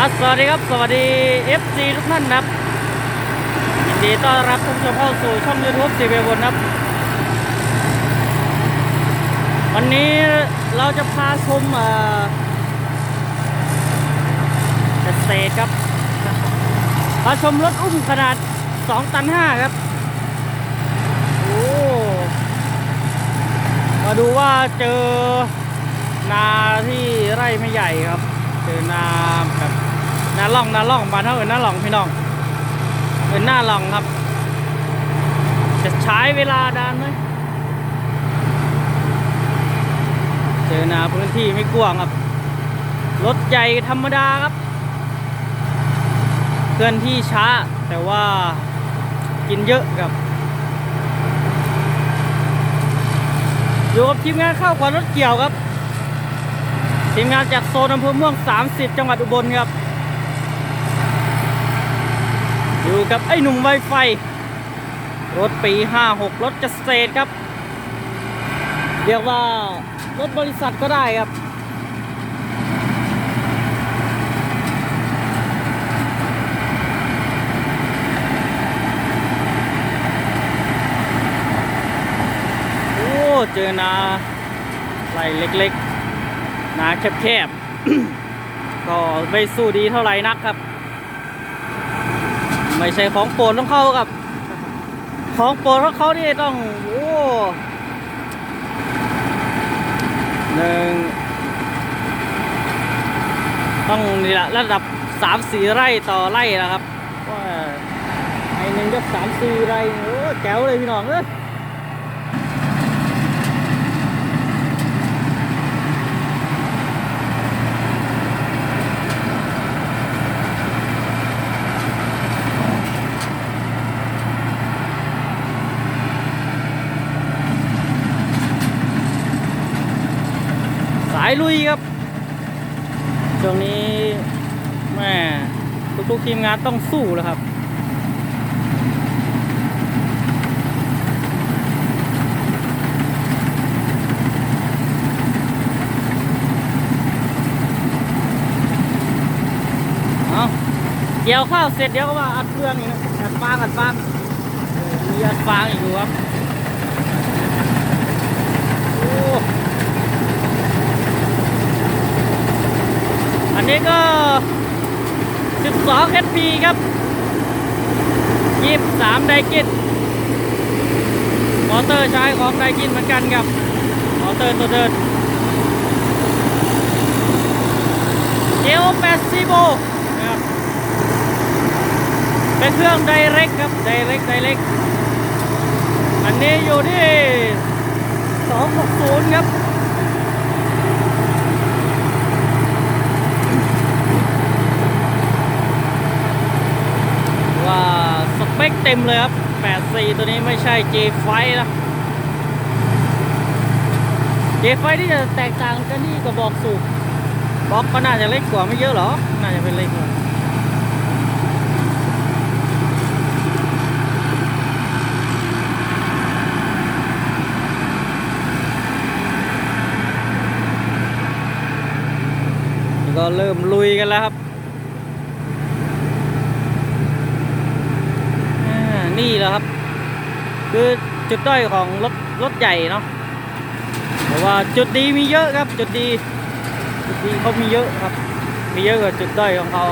สวัสดีครับ สวัสดี FC ทุกท่านนะครับยินดีต้อนรับทุกท่านเข้าสู่ช่อง YouTube สีเบลบนครับ วันนี้เราจะพาชมเอ่อเกษตรครับ พาชมรถอุ้มขนาด 2 ตัน 5 ครับ โอ้มาดูว่าเจอนาที่ไร่ไม่ใหญ่ครับ เจอนาแบบ นาล่องนาล่องมาเท่าอื่นนาล่องพี่น้องเอื่นหน้าล่องครับ จะใช้เวลานานไหมเจอนาพื้นที่ไม่กว้างครับรถใหญ่ธรรมดาครับ เคลื่อนที่ช้าแต่ว่ากินเยอะครับอยู่กับทีมงานเข้าวขวารถเกี่ยวครับ ทีมงานจากโซนอำเภอเม่วง30 จังหวัดอุบลครับ อยู่กับไอ้หนุ่มไวไฟ รถปี 56 รถเกษตรครับ เรียกว่ารถบริษัทก็ได้ครับโอ้เจอนาไหลเล็กๆนาแคบๆ ก็ไม่สู้ดีเท่าไหร่นักครับ ไม่ใช่ของโปรดของเข้ากับ ของโปรดของเขานี่ต้องโอ้หนึ่งต้องนี่แหละระดับสามสี่ไร่ต่อไร่นะครับว่าไอ้หนึ่งก็สามสี่ไร่โอ้แก้วเลยพี่น้องเอ้ยายลุยครับ ช่วงนี้แม่ทุกๆทีมงานต้องสู้แล้วครับเอาเกี่ยวข้าวเสร็จเดี๋ยวก็ว่าอัดเครื่องอีกนะอัดฟางอัดฟางออมีอัดฟางอีกอยู่ครับ โอ้ อันนี้ก็ 12 HP ครับ 23 ไดกินมอเตอร์ใช้ของไดกินเหมือนกันครับ มอเตอร์ตัวเดินเจโอแปดซีโบครับเป็นเครื่องไดเรกครับ ไดเรกไดเรกอันนี้อยู่ที่ 260 ครับ ว่าสเปคเต็มเลยครับ 84 ตัวนี้ไม่ใช่ J5 นะ J5 ที่จะแตกต่างกันที่กระบอกสูบบล็อกก็น่าจะเล็กกว่าไม่เยอะหรอ น่าจะเป็นเล็กกว่าก็เริ่มลุยกันแล้วครับ อ่านี่แหละครับ คือจุดด้อยของรถรถใหญ่เนาะแต่ว่าจุดดีมีเยอะครับ จุดดีจุดดีเขามีเยอะครับ มีเยอะกว่าจุดด้อยของเขา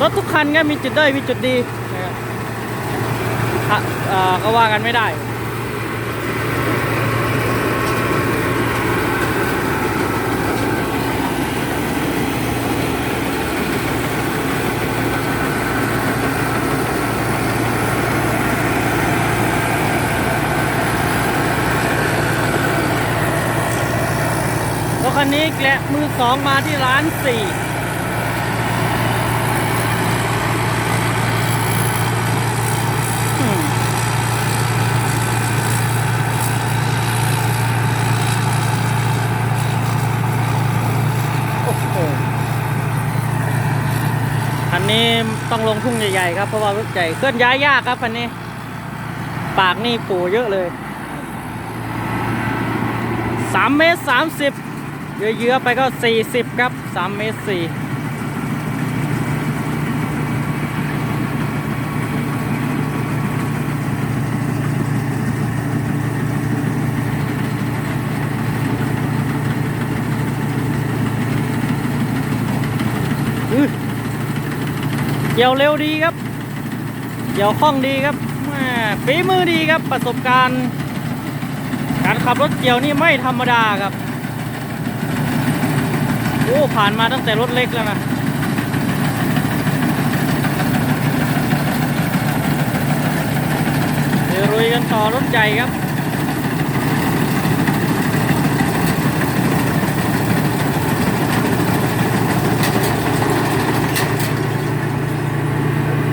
รถทุกคันก็มีจุดด้อยมีจุดดีนะครับอะอ่าก็ว่ากันไม่ได้ อันนี้แกละมือสองมาที่ร้านสี่อืมโอ้โหคันนี้ต้องลงทุ่งใหญ่ๆครับเพราะว่ารถใหญ่เคลื่อนย้ายยากครับคันนี้ ปากนี่ปูเยอะเลยสามเมตรสามสิบ เยื้อๆไปก็ 40 ครับ3เมตร4เกี่ยวเร็วดีครับ เกี่ยวคล่องดีครับฝีมือดีครับประสบการณ์ การขับรถเกี่ยวนี่ไม่ธรรมดาครับ โอ้ผ่านมาตั้งแต่รถเล็กแล้วนะเดี๋ยวรุยกันต่อรถใหญ่ครับ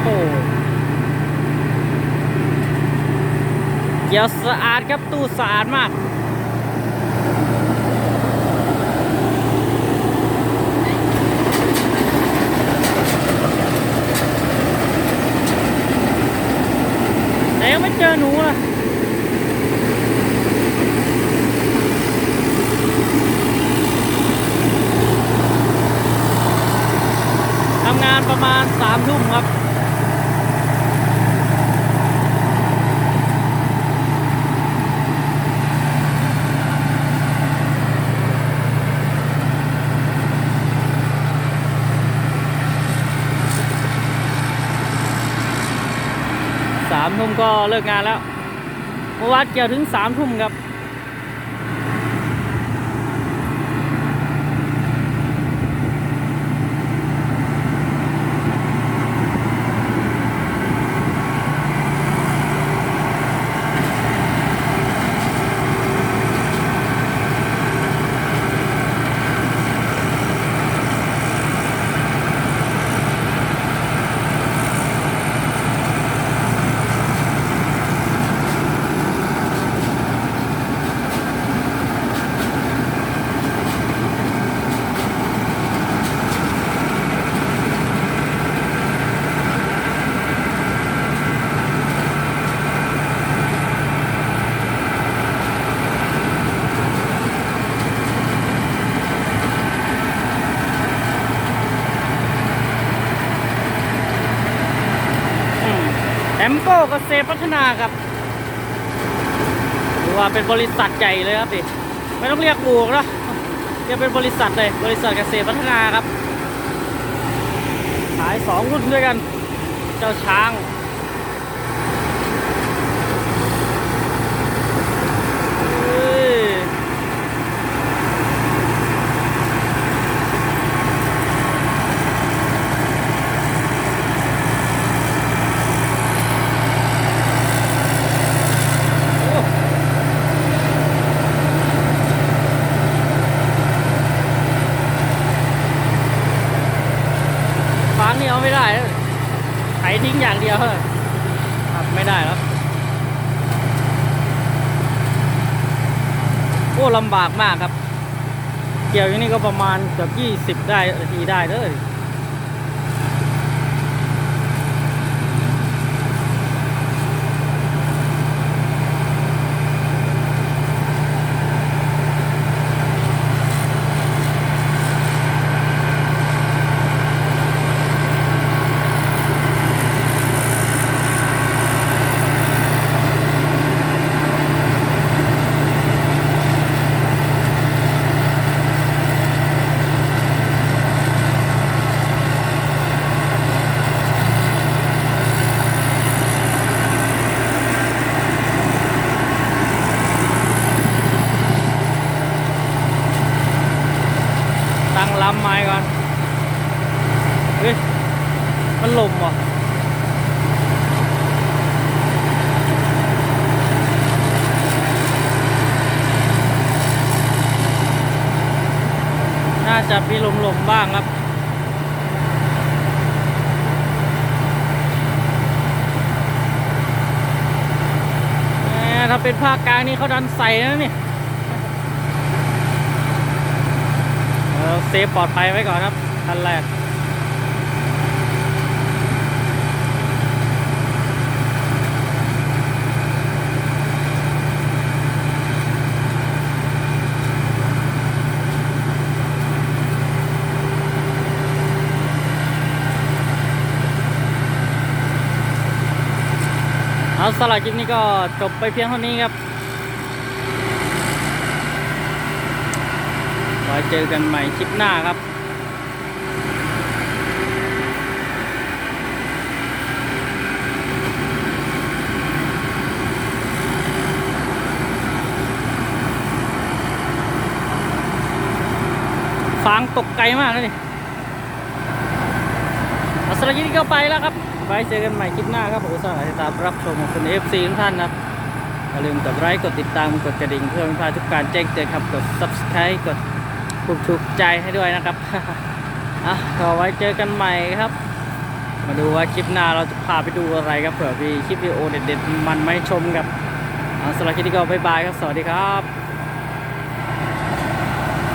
โอ้เกี่ยวสะอาดครับตู้สะอาดมาก แต่ยังไม่เจอหนูเลยทำงานประมาณสามทุ่มครับามทุ่มก็เลิกงานแล้วเมื่อวานเกี่ยวถึงสามทุ่มครับ อมโก้เกษตรพัฒนาครับหรือว่าเป็นบริษัทใหญ่เลยครับพี่ไม่ต้องเรียกบูกแล้วเรียกเป็นบริษัทเลยบริษัทเกษตรพัฒนาครับ ขายสองรุ่นด้วยกัน เจ้าช้าง เฮ้ย โอ้ฟางนี่เอา ไม่ได้แล้วไถทิ้งอย่างเดียวครับไม่ได้แล้วโอ้ลำบากมากครับ เกี่ยวอย่างนี้ก็ประมาณเกือบยี่สิบได้ทีได้เลย เฮ้ย มันลมว่ะน่าจะมีลมๆบ้างครับถ้าเป็นภาคกลางนี่เขาดันใส่นะนี่เออเซฟปลอดภัยไว้ก่อนครับขั้นแรก สำหรับคลิปนี้ก็จบไปเพียงเท่านี้ครับไว้เจอกันใหม่คลิปหน้าครับฟางตกไกลมากเลย อัสรยินก็ไปแล้วครับไว้เจอกันใหม่คลิปหน้าครับผมสวัสดีตามรับชมของคุณเอฟซีทุกท่านนะครับอย่าลืมกดไลค์กดติดตามกดกระดิ่งเพื่อไม่พลาดทุกการแจ้งเตือนครับกด subscribe กดปุ่มถูกใจให้ด้วยนะครับอะก็ไว้เจอกันใหม่ครับ มาดูว่าคลิปหน้าเราจะพาไปดูอะไรครับเผื่อมีคลิปวิดีโอเด็ดๆมันไม่ชมครับสำหรับคลิปนี้ก็บ๊ายบายครับสวัสดีครับ